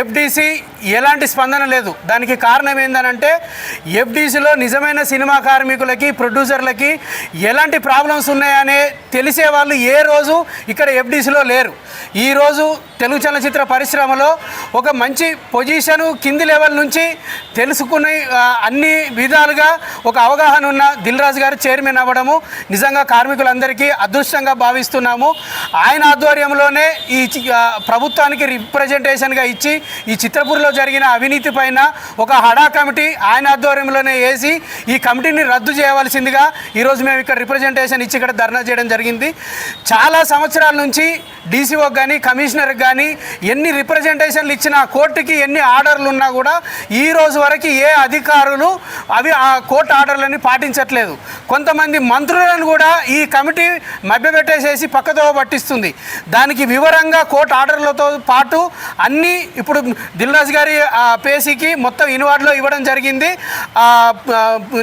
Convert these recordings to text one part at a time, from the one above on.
FDC ఎలాంటి స్పందన లేదు. దానికి కారణం ఏంటంటే ఎఫ్డీసీలో నిజమైన సినిమా కార్మికులకి ప్రొడ్యూసర్లకి ఎలాంటి ప్రాబ్లమ్స్ ఉన్నాయనే తెలిసే వాళ్ళు ఏ రోజు ఇక్కడ ఎఫ్డీసీలో లేరు. ఈరోజు తెలుగు చలనచిత్ర పరిశ్రమలో ఒక మంచి పొజిషను కింది లెవెల్ నుంచి తెలుసుకునే అన్ని విధాలుగా ఒక అవగాహన ఉన్న దిల్ రాజు గారు చైర్మన్ అవ్వడము నిజంగా కార్మికులందరికీ అదృష్టంగా భావిస్తున్నాము. ఆయన ఆధ్వర్యంలోనే ఈ ప్రభుత్వానికి రిప్రజెంటేషన్గా ఇచ్చి ఈ చిత్రపూర్లో జరిగిన అవినీతి పైన ఒక హడా కమిటీ ఆయన ఆధ్వర్యంలోనే వేసి ఈ కమిటీని రద్దు చేయవలసిందిగా ఈరోజు మేము ఇక్కడ రిప్రజెంటేషన్ ఇచ్చి ఇక్కడ ధర్నా చేయడం జరిగింది. చాలా సంవత్సరాల నుంచి డీసీఓకి కానీ కమిషనర్కి కానీ ఎన్ని రిప్రజెంటేషన్లు ఇచ్చినా కోర్టుకి ఎన్ని ఆర్డర్లు ఉన్నా కూడా ఈ రోజు వరకు ఏ అధికారులు అవి ఆ కోర్టు ఆర్డర్లని పాటించట్లేదు. కొంతమంది మంత్రులను కూడా ఈ కమిటీ మభ్యపెట్టేసేసి పక్కదో పట్టిస్తుంది. దానికి వివరంగా కోర్టు ఆర్డర్లతో పాటు అన్ని ఇప్పుడు దిల్రాజు గారి ఆ, పేసీకి మొత్తం ఇన్వార్డ్లో ఇవ్వడం జరిగింది.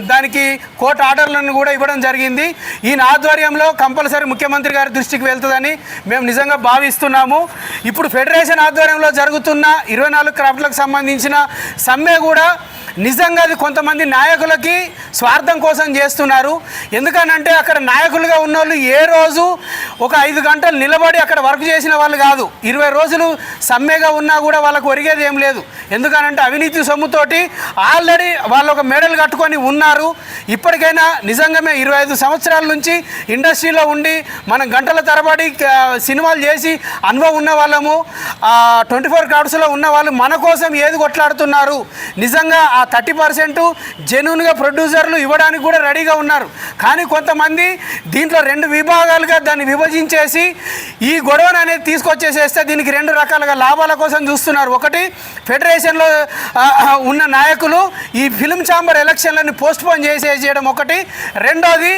దానికి కోర్టు ఆర్డర్లను కూడా ఇవ్వడం జరిగింది. ఈయన ఆధ్వర్యంలో కంపల్సరీ ముఖ్యమంత్రి గారి దృష్టికి వెళ్తుందని మేము నిజంగా భావిస్తున్నాము. ఇప్పుడు ఫెడరేషన్ ఆధ్వర్యంలో జరుగుతున్న ఇరవై నాలుగు క్రాఫ్ట్లకు సంబంధించిన సమ్మె కూడా నిజంగా అది కొంతమంది నాయకులకి స్వార్థం కోసం చేస్తున్నారు. ఎందుకనంటే అక్కడ నాయకులుగా ఉన్నోళ్ళు ఏ రోజు ఒక ఐదు గంటలు నిలబడి అక్కడ వర్క్ చేసిన వాళ్ళు కాదు. ఇరవై రోజులు సమ్మెగా ఉన్నా కూడా వాళ్ళకు ఒరిగేది ఏం లేదు. ఎందుకనంటే అవినీతి సొమ్ముతోటి ఆల్రెడీ వాళ్ళు ఒక మెడల్ కట్టుకొని ఉన్నారు. ఇప్పటికైనా నిజంగానే ఇరవై ఐదు సంవత్సరాల నుంచి ఇండస్ట్రీలో ఉండి మనం గంటల తరబడి సినిమాలు చేసి అనుభవం ఉన్న వాళ్ళము ట్వంటీ ఫోర్ క్రౌడ్స్లో ఉన్న వాళ్ళు మన కోసం ఏది కొట్లాడుతున్నారు? నిజంగా ఆ థర్టీ పర్సెంట్ జెన్యున్గా ప్రొడ్యూసర్లు ఇవ్వడానికి కూడా రెడీగా ఉన్నారు. కానీ కొంతమంది దీంట్లో రెండు విభాగాలుగా దాన్ని విభజించేసి ఈ గొడవను అనేది తీసుకొచ్చేసేస్తే దీనికి రెండు రకాలుగా లాభాల కోసం చూస్తున్నారు. ఒకటి ఫెడరేషన్లో ఉన్న నాయకులు ఈ ఫిల్మ్ ఛాంబర్ ఎలక్షన్లని పోస్ట్పోన్ చేసే చేసేసేయడం ఒకటి. రెండోది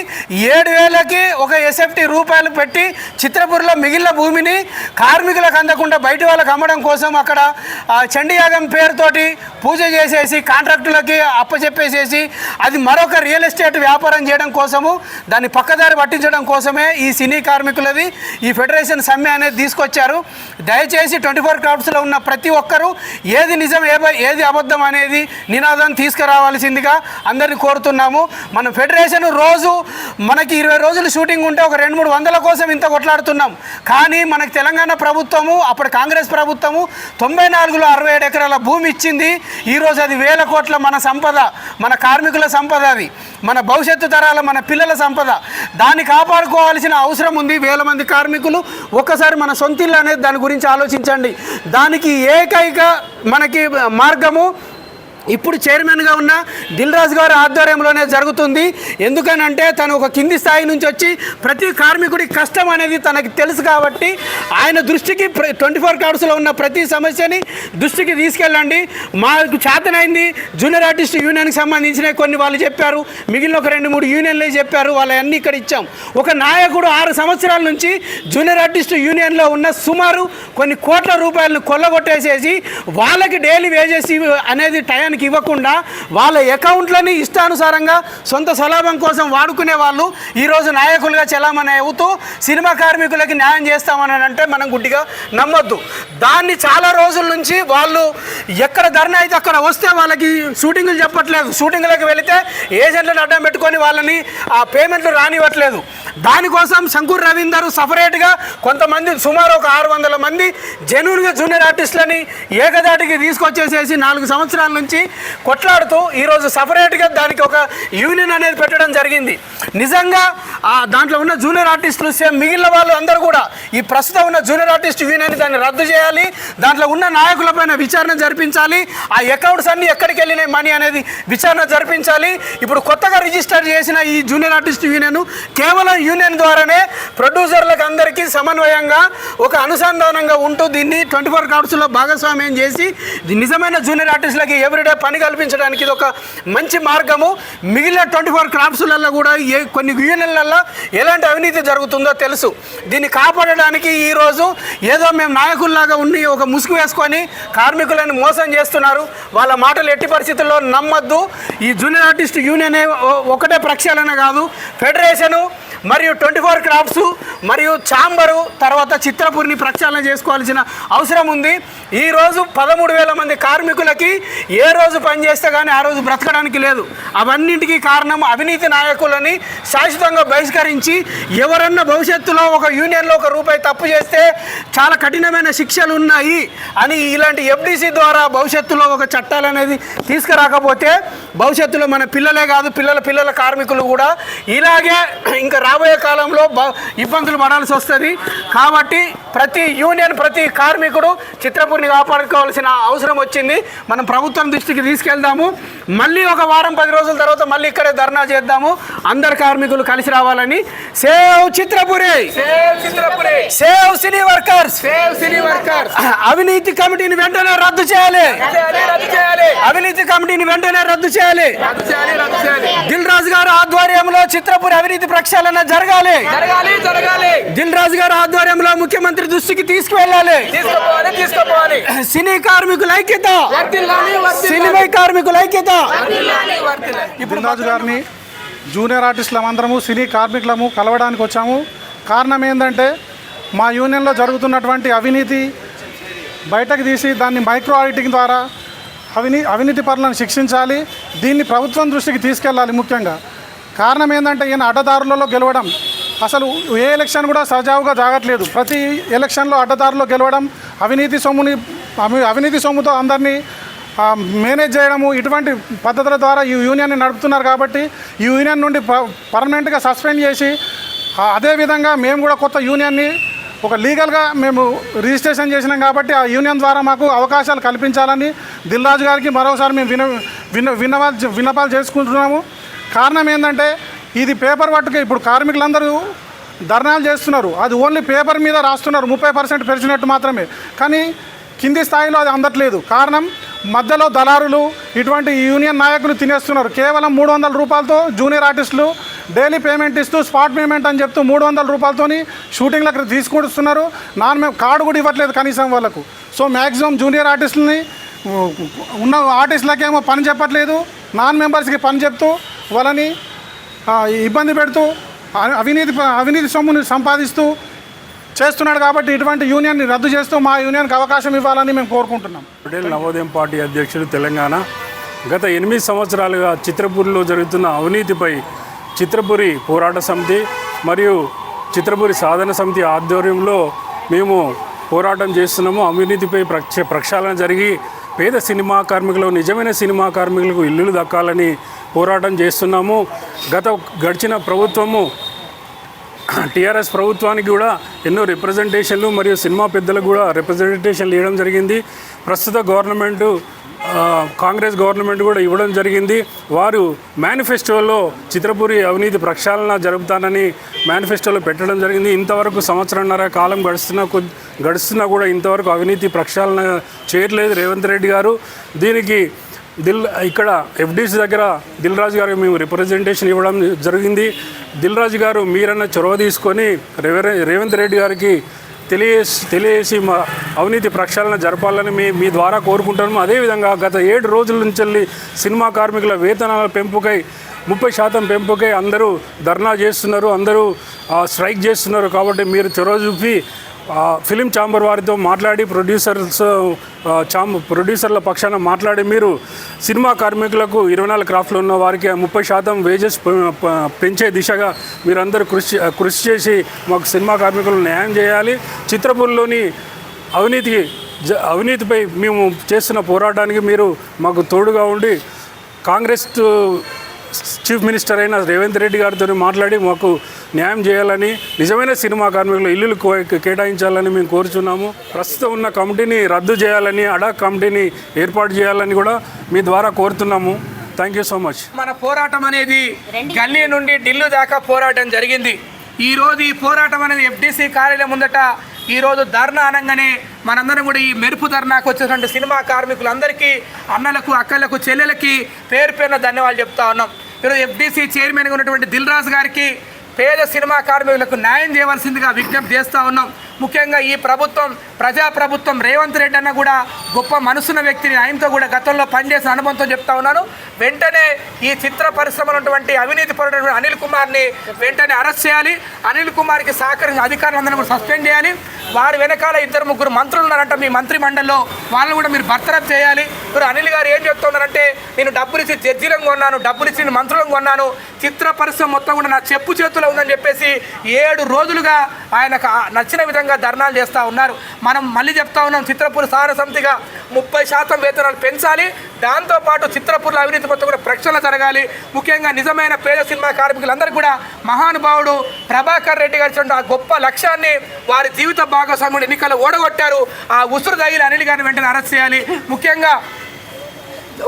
ఏడు వేలకి ఒక ఎస్ఎఫ్టీ రూపాయలు పెట్టి చిత్రపూర్లో మిగిలిన భూమిని కార్మికులకు అందకుండా బయట వాళ్ళకి అమ్మడం కోసం అక్కడ చండీయాగం పేరుతోటి పూజ చేసేసి కాంట్రాక్టులకి అప్పచెప్పేసేసి అది మరొక రియల్ ఎస్టేట్ వ్యాపారం చేయడం కోసము దాన్ని పక్కదారి పట్టించడం కోసమే ఈ సినీ కార్మికులది ఈ ఫెడరేషన్ సమ్మె అనేది తీసుకొచ్చారు. దయచేసి ట్వంటీ ఫోర్ క్రాఫ్ట్స్లో ఉన్న ప్రతి ఒక్కరూ ఏది నిజం ఏ ఏది అబద్ధం అనేది నినాదం తీసుకురావాల్సిందిగా అందరిని కోరుతున్నాము. మన ఫెడరేషన్ రోజు మనకి ఇరవై రోజులు షూటింగ్ ఉంటే ఒక రెండు మూడు వందల కోసం ఇంత కొట్లాడుతున్నాం. కానీ మనకి తెలంగాణ ప్రభుత్వము అప్పుడు కాంగ్రెస్ ప్రభుత్వము తొంభై నాలుగులో అరవై ఏడు ఎకరాల భూమి ఇచ్చింది. ఈరోజు అది వేల కోట్ల మన సంపద మన కార్మికుల సంపద అది. మన భవిష్యత్తు తరాల మన పిల్లల సంపద. దాన్ని కాపాడుకోవాల్సిన అవసరం ఉంది వేల మంది కార్మికులు. ఒక్కసారి మన సొంతిల్లు అనేది దాని గురించి ఆలోచించండి. దానికి ఏకైక మనకి మార్గము ఇప్పుడు చైర్మన్గా ఉన్న దిల్ రాజు గారి ఆధ్వర్యంలోనే జరుగుతుంది. ఎందుకనంటే తను ఒక కింది స్థాయి నుంచి వచ్చి ప్రతి కార్మికుడి కష్టం అనేది తనకి తెలుసు కాబట్టి ఆయన దృష్టికి ట్వంటీ ఫోర్ కార్డ్స్లో ఉన్న ప్రతి సమస్యని దృష్టికి తీసుకెళ్ళండి. మాకు చేతనైంది జూనియర్ ఆర్టిస్ట్ యూనియన్కి సంబంధించిన కొన్ని వాళ్ళు చెప్పారు. మిగిలిన ఒక రెండు మూడు యూనియన్లే చెప్పారు. వాళ్ళన్నీ ఇక్కడ ఇచ్చాం. ఒక నాయకుడు ఆరు సంవత్సరాల నుంచి జూనియర్ ఆర్టిస్ట్ యూనియన్లో ఉన్న సుమారు కొన్ని కోట్ల రూపాయలను కొల్లగొట్టేసేసి వాళ్ళకి డైలీ వేజెస్ అనేది టైం సమయానికి ఇవ్వకుండా వాళ్ళ అకౌంట్లని ఇష్టానుసారంగా సొంత సలాభం కోసం వాడుకునే వాళ్ళు ఈరోజు నాయకులుగా చలామణి అవుతూ సినిమా కార్మికులకి న్యాయం చేస్తామని అంటే మనం గుడ్డిగా నమ్మొద్దు. దాన్ని చాలా రోజుల నుంచి వాళ్ళు ఎక్కడ ధర్నా అయితే అక్కడ వస్తే వాళ్ళకి షూటింగ్లు చెప్పట్లేదు. షూటింగ్లకు వెళితే ఏజెంట్లను అడ్డం పెట్టుకొని వాళ్ళని ఆ పేమెంట్లు రానివ్వట్లేదు. దానికోసం శంకూర్ రవీందర్ సపరేట్గా కొంతమంది సుమారు ఒక ఆరు వందల మంది జెన్యున్గా జూనియర్ ఆర్టిస్టులని ఏకదాటికి తీసుకొచ్చేసేసి నాలుగు సంవత్సరాల నుంచి కొట్లాడుతూ ఈరోజు సపరేట్గా దానికి ఒక యూనియన్ అనేది పెట్టడం జరిగింది. నిజంగా ఆ దాంట్లో ఉన్న జూనియర్ ఆర్టిస్టులు సేమ్ మిగిలిన వాళ్ళు అందరూ కూడా ఈ ప్రస్తుతం ఉన్న జూనియర్ ఆర్టిస్ట్ యూనియన్ దాన్ని రద్దు చేయాలి దాంట్లో ఉన్న నాయకులపైన విచారణ జరిపించాలి ఆ అకౌంట్స్ అన్ని ఎక్కడికి వెళ్ళినాయి మనీ అనేది విచారణ జరిపించాలి. ఇప్పుడు కొత్తగా రిజిస్టర్ చేసిన ఈ జూనియర్ ఆర్టిస్ట్ యూనియన్ కేవలం యూనియన్ ద్వారానే ప్రొడ్యూసర్లకు అందరికీ సమన్వయంగా ఒక అనుసంధానంగా ఉంటూ దీన్ని ట్వంటీ ఫోర్ క్రౌడ్స్లో భాగస్వామ్యం చేసి నిజమైన జూనియర్ ఆర్టిస్టులకి ఎవ్రీడే పని కల్పించడానికి ఇది ఒక మంచి మార్గము. మిగిలిన ట్వంటీ ఫోర్ క్రాప్స్లలో కూడా ఏ కొన్ని యూనియన్లలో ఎలాంటి అవినీతి జరుగుతుందో తెలుసు. దీన్ని కాపాడడానికి ఈరోజు ఏదో మేము నాయకుల్లాగా ఉండి ఒక ముసుగు వేసుకొని కార్మికులను మోసం చేస్తున్నారు. వాళ్ళ మాటలు ఎట్టి పరిస్థితుల్లో నమ్మద్దు. ఈ జూనియర్ ఆర్టిస్ట్ యూనియనే ఒకటే ప్రక్షాళన కాదు. ఫెడరేషను మరియు ట్వంటీ ఫోర్ క్రాఫ్ట్స్ మరియు చాంబరు తర్వాత చిత్రపురిని ప్రక్షాళన చేసుకోవాల్సిన అవసరం ఉంది. ఈరోజు పదమూడు వేల మంది కార్మికులకి ఏ రోజు పని చేస్తే కానీ ఆ రోజు బ్రతకడానికి లేదు. అవన్నింటికి కారణం అవినీతి నాయకులని శాశ్వతంగా బహిష్కరించి ఎవరన్నా భవిష్యత్తులో ఒక యూనియన్లో ఒక రూపాయి తప్పు చేస్తే చాలా కఠినమైన శిక్షలు ఉన్నాయి అని ఇలాంటి ఎఫ్డీసీ ద్వారా భవిష్యత్తులో ఒక చట్టాలు అనేది తీసుకురాకపోతే భవిష్యత్తులో మన పిల్లలే కాదు పిల్లల పిల్లల కార్మికులు కూడా ఇలాగే ఇంకా రా కాలంలో ఇబ్బందులు పడాల్సి వస్తుంది. కాబట్టి ప్రతి యూనియన్ ప్రతి కార్మికుడు చిత్రపూర్ని కాపాడుకోవాల్సిన అవసరం వచ్చింది. మనం ప్రభుత్వం దృష్టికి తీసుకెళ్దాము. మళ్ళీ ఒక వారం పది రోజుల తర్వాత మళ్ళీ ఇక్కడే ధర్నా చేద్దాము. అందరు కార్మికులు కలిసి రావాలని. Save Chitrapuri! Save cine workers! Save cine workers! అవినీతి కమిటీని వెంటనే రద్దు చేయాలి. అవినీతి కమిటీని వెంటనే రద్దు చేయాలి. దిల్ రాజు గారు ఆధ్వర్యంలో చిత్రపురి అవినీతి ప్రక్షాళన జరగాలి. జరగాలి జరగాలి. దిల్ రాజు గారు ఆధ్వర్యంలో ముఖ్యమంత్రి దృష్టికి తీసుకువెళ్ళాలి. తీసుకోపోవాలి తీసుకోపోవాలి. సినీ కార్మికుల ఐక్యత. సినిమా కార్మికుల ఐక్యత. ఇప్పుడు రాజు గారిని జూనియర్ ఆర్టిస్టులం అందరము సినీ కార్మికులము కలవడానికి వచ్చాము. కారణం ఏంటంటే మా యూనియన్లో జరుగుతున్నటువంటి అవినీతి బయటకు తీసి దాన్ని మైక్రో ఆడిటింగ్ ద్వారా అవినీ అవినీతి పరులను శిక్షించాలి. దీన్ని ప్రభుత్వం దృష్టికి తీసుకెళ్ళాలి ముఖ్యంగా. కారణం ఏంటంటే ఈయన అడ్డదారులలో గెలవడం. అసలు ఏ ఎలక్షన్ కూడా సజావుగా జాగట్లేదు ప్రతి ఎలక్షన్లో అడ్డదారులో గెలవడం అవినీతి సొమ్ముని అవి- అవినీతి సొమ్ముతో అందరినీ మేనేజ్ చేయడము ఇటువంటి పద్ధతుల ద్వారా ఈ యూనియన్ని నడుపుతున్నారు కాబట్టి ఈ యూనియన్ నుండి ప- పర్మనెంట్గా సస్పెండ్ చేసి అదేవిధంగా మేము కూడా కొత్త యూనియన్ని ఒక లీగల్గా మేము రిజిస్ట్రేషన్ చేసినాం కాబట్టి ఆ యూనియన్ ద్వారా మాకు అవకాశాలు కల్పించాలని దిల్రాజు గారికి మరోసారి మేము విన విన విన్నవాలు విన్నపాలు చేసుకుంటున్నాము. కారణం ఏంటంటే ఇది పేపర్ పట్టుకే ఇప్పుడు కార్మికులందరూ ధర్నాలు చేస్తున్నారు. అది ఓన్లీ పేపర్ మీద రాస్తున్నారు. ముప్పై పర్సెంట్ పెరిచినట్టు మాత్రమే. కానీ కింది స్థాయిలో అది అందట్లేదు. కారణం మధ్యలో దళారులు ఇటువంటి యూనియన్ నాయకులు తినేస్తున్నారు. కేవలం మూడు వందల రూపాయలతో జూనియర్ ఆర్టిస్టులు డైలీ పేమెంట్ ఇస్తూ స్పాట్ పేమెంట్ అని చెప్తూ మూడు వందల రూపాయలతోని షూటింగ్లకు తీసుకుంటున్నారు నాన్ మేము కార్డు కూడా ఇవ్వట్లేదు కనీసం వాళ్ళకు. సో మ్యాక్సిమం జూనియర్ ఆర్టిస్టులని ఉన్న ఆర్టిస్టులకేమో పని చెప్పట్లేదు. నాన్ మెంబర్స్కి పని చెప్తూ వాళ్ళని ఇబ్బంది పెడుతూ అవినీతి అవినీతి సొమ్ముని సంపాదిస్తూ చేస్తున్నాడు కాబట్టి ఇటువంటి యూనియన్ని రద్దు చేస్తూ మా యూనియన్కి అవకాశం ఇవ్వాలని మేము కోరుకుంటున్నాం. పటేల్ నవోదయం పార్టీ అధ్యక్షుడు తెలంగాణ. గత ఎనిమిది సంవత్సరాలుగా చిత్రపూరిలో జరుగుతున్న అవినీతిపై చిత్రపురి పోరాట సమితి మరియు చిత్రపురి సాధన సమితి ఆధ్వర్యంలో మేము పోరాటం చేస్తున్నాము. అవినీతిపై ప్రక్ష ప్రక్షాళన జరిగి పేద సినిమా కార్మికులు నిజమైన సినిమా కార్మికులకు ఇల్లులు దక్కాలని పోరాటం చేస్తున్నాము. గత గడిచిన ప్రభుత్వము టీఆర్ఎస్ ప్రభుత్వానికి కూడా ఎన్నో రిప్రజెంటేషన్లు మరియు సినిమా పెద్దలకు కూడా రిప్రజెంటేషన్లు ఇవ్వడం జరిగింది. ప్రస్తుత గవర్నమెంటు కాంగ్రెస్ గవర్నమెంట్ కూడా ఇవ్వడం జరిగింది. వారు మేనిఫెస్టోలో చిత్రపూరి అవినీతి ప్రక్షాళన జరుపుతానని మేనిఫెస్టోలో పెట్టడం జరిగింది. ఇంతవరకు సంవత్సరంన్నర కాలం గడుస్తున్నా గడుస్తున్నా కూడా ఇంతవరకు అవినీతి ప్రక్షాళన చేయట్లేదు రేవంత్ రెడ్డి గారు. దీనికి దిల్ ఇక్కడ ఎఫ్డీసీ దగ్గర దిల్ రాజు గారు మేము రిప్రజెంటేషన్ ఇవ్వడం జరిగింది. దిల్ రాజు గారు మీరన్న చొరవ తీసుకొని రేవంత్ రెడ్డి గారికి తెలియసి తెలియసి మా అవినీతి ప్రక్షాళన జరపాలని మీ మీ ద్వారా కోరుకుంటున్నాము అదేవిధంగా గత ఏడు రోజుల నుంచి వెళ్ళి సినిమా కార్మికుల వేతనాల పెంపుకై ముప్పై శాతం పెంపుకై అందరూ ధర్నా చేస్తున్నారు అందరూ స్ట్రైక్ చేస్తున్నారు కాబట్టి మీరు చొరవ చూపి ఫిలిం ఛాంబర్ వారితో మాట్లాడి ప్రొడ్యూసర్స్ ఆ, ప్రొడ్యూసర్ల పక్షాన మాట్లాడి మీరు సినిమా కార్మికులకు ఇరవై నాలుగు క్రాఫ్ట్లు ఉన్న వారికి ముప్పై శాతం వేజెస్ పెంచే దిశగా మీరందరూ కృషి కృషి చేసి మాకు సినిమా కార్మికులు న్యాయం చేయాలి. చిత్రపూర్లోని అవినీతి జ- అవినీతిపై మేము చేస్తున్న పోరాటానికి మీరు మాకు తోడుగా ఉండి కాంగ్రెస్ చీఫ్ మినిస్టర్ అయిన రేవంత్ రెడ్డి గారితో మాట్లాడి మాకు న్యాయం చేయాలని నిజమైన సినిమా కార్మికులు ఇల్లులు కో- కేటాయించాలని మేము కోరుచున్నాము. ప్రస్తుతం ఉన్న కమిటీని రద్దు చేయాలని అడా కమిటీని ఏర్పాటు చేయాలని కూడా మీ ద్వారా కోరుతున్నాము. థ్యాంక్ యూ సో మచ్ మన పోరాటం అనేది గల్లీ నుండి ఢిల్లీ దాకా పోరాటం జరిగింది. ఈ రోజు ఈ పోరాటం అనేది ఎఫ్డీసీ కార్యాలయం ముందట ఈ రోజు ధర్నా అనగానే మనందరం కూడా ఈ మెరుపు ధర్నాకు వచ్చినటువంటి సినిమా కార్మికులందరికీ అన్నలకు అక్కలకు చెల్లెలకి పేరు పేరున ధన్యవాదాలు చెప్తా ఉన్నాం. ఈరోజు ఎఫ్డీసీ చైర్మన్గా ఉన్నటువంటి దిల్ రాజు గారికి పేద సినిమా కార్మికులకు న్యాయం చేయవలసిందిగా విజ్ఞప్తి చేస్తూ ఉన్నాం. ముఖ్యంగా ఈ ప్రభుత్వం ప్రజా ప్రభుత్వం రేవంత్ రెడ్డి అన్న కూడా గొప్ప మనసున్న వ్యక్తిని ఆయనతో కూడా గతంలో పనిచేసిన అనుభవంతో చెప్తా ఉన్నాను. వెంటనే ఈ చిత్ర పరిశ్రమ ఉన్నటువంటి అవినీతి పరుడైన అనిల్ కుమార్ని వెంటనే అరెస్ట్ చేయాలి. అనిల్ కుమార్కి సహకరించిన అధికారులందరినీ కూడా సస్పెండ్ చేయాలి. వారి వెనకాల ఇద్దరు ముగ్గురు మంత్రులు ఉన్నారంట మీ మంత్రి మండలిలో. వాళ్ళని కూడా మీరు బర్తరఫ్ చేయాలి. ఇప్పుడు అనిల్ గారు ఏం చెప్తున్నారంటే నేను డబ్బులు ఇచ్చి జడ్జీలను కొన్నాను డబ్బులు ఇచ్చి నేను మంత్రులను కొన్నాను. చిత్ర పరిశ్రమ మొత్తం కూడా నా చెప్పు చేతిలో ఉందని చెప్పేసి ఏడు రోజులుగా ఆయనకు నచ్చిన విధంగా ధర్నాలు చేస్తూ ఉన్నారు. మనం మళ్ళీ చెప్తా ఉన్నాం చిత్రపూర్ సహార సమితిగా ముప్పై శాతం వేతనాలు పెంచాలి. దాంతోపాటు చిత్రపూర్లో అవినీతి మొత్తం కూడా ప్రక్షాళన జరగాలి. ముఖ్యంగా నిజమైన పేద సినిమా కార్మికులందరూ కూడా మహానుభావుడు ప్రభాకర్ రెడ్డి గారి ఆ గొప్ప లక్ష్యాన్ని వారి జీవిత భాగస్వాముడు ఎన్నికల్లో ఓడగొట్టారు. ఆ ఉసురు తగిలి అనిల్ గారిని వెంటనే అరెస్ట్ చేయాలి. ముఖ్యంగా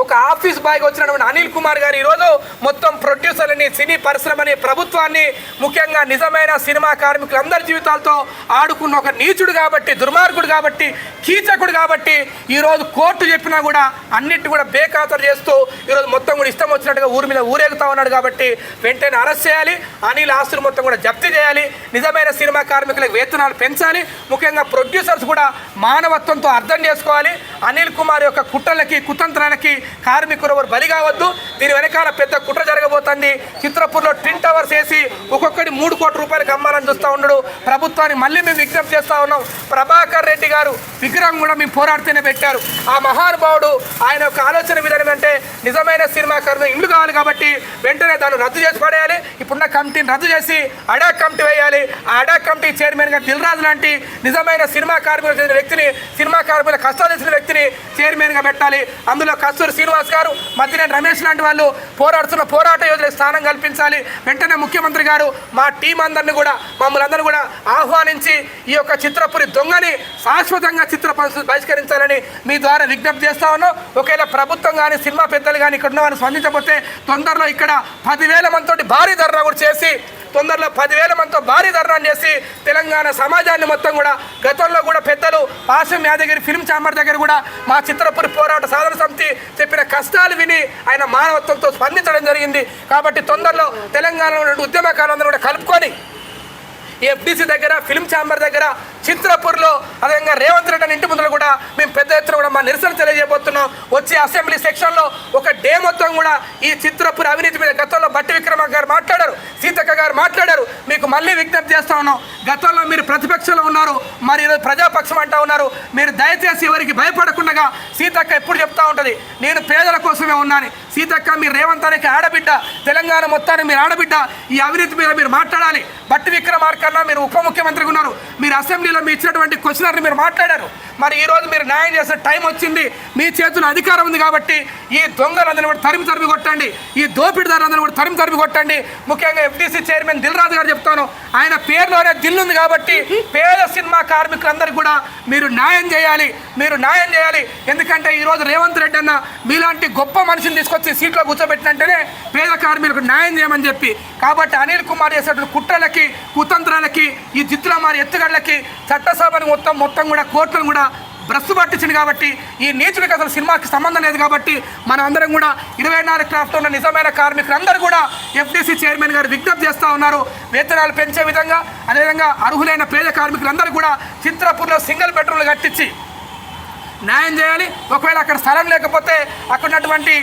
ఒక ఆఫీస్ బాయ్గా వచ్చినటువంటి అనిల్ కుమార్ గారు ఈరోజు మొత్తం ప్రొడ్యూసర్లని సినీ పరిశ్రమని ప్రభుత్వాన్ని ముఖ్యంగా నిజమైన సినిమా కార్మికులందరి జీవితాలతో ఆడుకున్న ఒక నీచుడు కాబట్టి దుర్మార్గుడు కాబట్టి కీచకుడు కాబట్టి ఈరోజు కోర్టు చెప్పినా కూడా అన్నిటి కూడా బేఖాతరు చేస్తూ ఈరోజు మొత్తం కూడా ఇష్టం వచ్చినట్టుగా ఊరి మీద ఊరేగుతా ఉన్నాడు కాబట్టి వెంటనే అరెస్ట్ చేయాలి. అనిల్ ఆస్తులు మొత్తం కూడా జప్తు చేయాలి. నిజమైన సినిమా కార్మికులకు వేతనాలు పెంచాలి. ముఖ్యంగా ప్రొడ్యూసర్స్ కూడా మానవత్వంతో అర్థం చేసుకోవాలి. అనిల్ కుమార్ యొక్క కుట్రలకి కుతంత్రాలకి కార్మికులు ఎవరు బలి కావద్దు. దీని వెనకాల పెద్ద కుట్ర జరగబోతుంది. చిత్రపూర్లో ట్విన్ టవర్స్ వేసి ఒక్కొక్కటి మూడు కోట్ల రూపాయలకు అమ్మాలని చూస్తూ ఉండడు ప్రభుత్వాన్ని మళ్ళీ మేము విజ్ఞప్తి చేస్తా ఉన్నాం. ప్రభాకర్ రెడ్డి గారు విగ్రహం కూడా మేము పోరాడితేనే పెట్టారు. ఆ మహానుభావుడు ఆయన యొక్క ఆలోచన విధానం అంటే నిజమైన సినిమా కార్మికులు ఇల్లు కావాలి కాబట్టి వెంటనే దాన్ని రద్దు చేసి పడేయాలి. ఇప్పుడున్న కమిటీని రద్దు చేసి అడాక్ కమిటీ వేయాలి. ఆ అడాక్ కమిటీ చైర్మన్గా దిల్రాజు లాంటి నిజమైన సినిమా కార్మికులు చేసిన వ్యక్తిని సినిమా కార్మికుల కష్టాలు చేసిన వ్యక్తిని చైర్మన్గా పెట్టాలి. అందులో కస్తూరి శ్రీనివాస్ గారు మద్దినేని రమేష్ లాంటి వాళ్ళు పోరాడుతున్న పోరాట యోధులకు స్థానం కల్పించాలి. వెంటనే ముఖ్యమంత్రి గారు మా టీం అందరిని కూడా మమ్మల్ని అందరూ కూడా ఆహ్వానించి ఈ యొక్క చిత్రపురి దొంగని శాశ్వతంగా చిత్ర బహిష్కరించాలని మీ ద్వారా విజ్ఞప్తి చేస్తా ఉన్నాం. ఒకవేళ ప్రభుత్వం కానీ సినిమా పెద్దలు కానీ ఇక్కడ ఉన్న వారిని స్పందించకపోతే తొందరలో ఇక్కడ పదివేల మందితోటి భారీ ధర్నా కూడా చేసి తొందరలో పదివేల మందితో భారీ ధర్నాలు చేసి తెలంగాణ సమాజాన్ని మొత్తం కూడా గతంలో కూడా పెద్దలు ఆశం యాదగిరి ఫిల్మ్ ఛాంబర్ దగ్గర కూడా మా చిత్రపురి పోరాట సాధన సమితి చెప్పిన కష్టాలు విని ఆయన మానవత్వంతో స్పందించడం జరిగింది. కాబట్టి తొందరలో తెలంగాణలో ఉద్యమకాలందరూ కూడా కలుపుకొని ఎఫ్డీసీ దగ్గర ఫిల్మ్ ఛాంబర్ దగ్గర చింతలపూర్లో అదేవిధంగా రేవంత్ రెడ్డి అని ఇంటి ముందర కూడా మేము పెద్ద ఎత్తున కూడా మా నిరసన తెలియజేయబోతున్నాం. వచ్చే అసెంబ్లీ సెక్షన్లో ఒక డే మొత్తం కూడా ఈ చిత్రపూర్ అవినీతి మీద గతంలో బట్టి విక్రమ గారు మాట్లాడారు సీతక్క గారు మాట్లాడారు. మీకు మళ్ళీ విజ్ఞప్తి చేస్తా ఉన్నాం. గతంలో మీరు ప్రతిపక్షంలో ఉన్నారు మరి ఈరోజు ప్రజాపక్షం అంటా ఉన్నారు. మీరు దయచేసి ఎవరికి భయపడకుండా సీతక్క ఎప్పుడు చెప్తా ఉంటుంది నేను పేదల కోసమే ఉన్నాను. సీతక్క మీరు రేవంత్ అనేక ఆడబిడ్డ తెలంగాణ మొత్తాన్ని మీరు ఆడబిడ్డ ఈ అవినీతి మీద మీరు మాట్లాడాలి. బట్టి విక్రమార్కన్నా మీరు ఉప ముఖ్యమంత్రిగా ఉన్నారు. మీరు అసెంబ్లీలో మీ ఇచ్చినటువంటి క్వశ్చనర్ని మీరు మాట్లాడారు. మరి ఈ రోజు మీరు న్యాయం చేసే టైం వచ్చింది. మీ చేతుల్లో అధికారం ఉంది కాబట్టి ఈ దొంగలందరినీ కూడా తరిమి తరిమి కొట్టండి. ఈ దోపిడిదారులందరినీ కూడా తరిమి తరిమి కొట్టండి. ముఖ్యంగా ఎఫ్డీసీ చైర్మన్ దిల్రాజు గారు చెప్తాను. ఆయన పేరులోనే దిల్ ఉంది కాబట్టి పేద సినిమా కార్మికులందరికీ కూడా మీరు న్యాయం చేయాలి. మీరు న్యాయం చేయాలి. ఎందుకంటే ఈ రోజు రేవంత్ రెడ్డి అన్న మీలాంటి గొప్ప మనిషిని తీసుకొచ్చి సీట్లో కూర్చోబెట్టినంటేనే పేద కార్మికులకు న్యాయం చేయమని చెప్పి. కాబట్టి అనిల్ కుమార్ చేసేటువంటి కుట్రలకి కుతంత్రాలకి ఈ జిత్తులమారి ఎత్తుగడలకి చట్టసభని మొత్తం మొత్తం కూడా కోర్టులను కూడా బ్రస్సు పట్టించింది కాబట్టి ఈ నీచుడికి అసలు సినిమాకి సంబంధం లేదు కాబట్టి మనం అందరం కూడా ఇరవై నాలుగు క్రాఫ్ట్ ఉన్న నిజమైన కార్మికులందరూ కూడా ఎఫ్డీసీ చైర్మన్ గారు విజ్ఞప్తి చేస్తూ ఉన్నారు. వేతనాలు పెంచే విధంగా అదేవిధంగా అర్హులైన పేద కార్మికులందరూ కూడా చిత్రపూర్లో సింగిల్ బెడ్రూమ్లు కట్టించి న్యాయం చేయాలి. ఒకవేళ అక్కడ స్థలం లేకపోతే అక్కడ ఉన్నటువంటి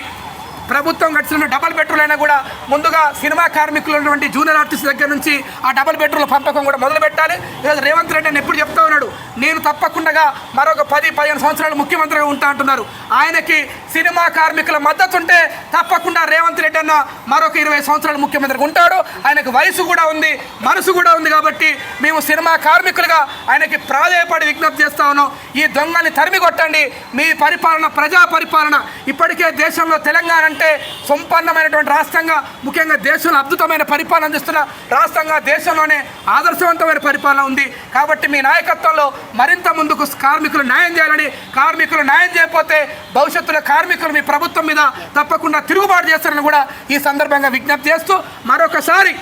ప్రభుత్వం గడిచిన డబల్ బెడ్రూమ్ అయినా కూడా ముందుగా సినిమా కార్మికులు ఉన్నటువంటి జూనియర్ ఆర్టిస్ట్ దగ్గర నుంచి ఆ డబల్ బెడ్రూమ్ల పంపకం కూడా మొదలు పెట్టాలి. ఈరోజు రేవంత్ రెడ్డి నేను ఎప్పుడు చెప్తా ఉన్నాడు నేను తప్పకుండా మరొక పది పదిహేను సంవత్సరాలు ముఖ్యమంత్రిగా ఉంటా అంటున్నారు. ఆయనకి సినిమా కార్మికుల మద్దతు ఉంటే తప్పకుండా రేవంత్ రెడ్డి అన్న మరొక ఇరవై సంవత్సరాలు ముఖ్యమంత్రిగా ఉంటాడు. ఆయనకు వయసు కూడా ఉంది మనసు కూడా ఉంది కాబట్టి మేము సినిమా కార్మికులుగా ఆయనకి ప్రాధాయపడి విజ్ఞప్తి చేస్తా ఉన్నాం. ఈ దొంగల్ని తరిమి కొట్టండి మీ పరిపాలన ప్రజా పరిపాలన ఇప్పటికే దేశంలో తెలంగాణ అంటే సంపన్నమైనటువంటి రాష్ట్రంగా ముఖ్యంగా దేశంలో అద్భుతమైన పరిపాలన అందిస్తున్న రాష్ట్రంగా దేశంలోనే ఆదర్శవంతమైన పరిపాలన ఉంది. కాబట్టి మీ నాయకత్వంలో మరింత ముందుకు కార్మికులు న్యాయం చేయాలని కార్మికులు న్యాయం చేయకపోతే భవిష్యత్తులో కార్మికులు మీ ప్రభుత్వం మీద తప్పకుండా తిరుగుబాటు చేస్తారని కూడా ఈ సందర్భంగా విజ్ఞప్తి చేస్తూ మరొకసారి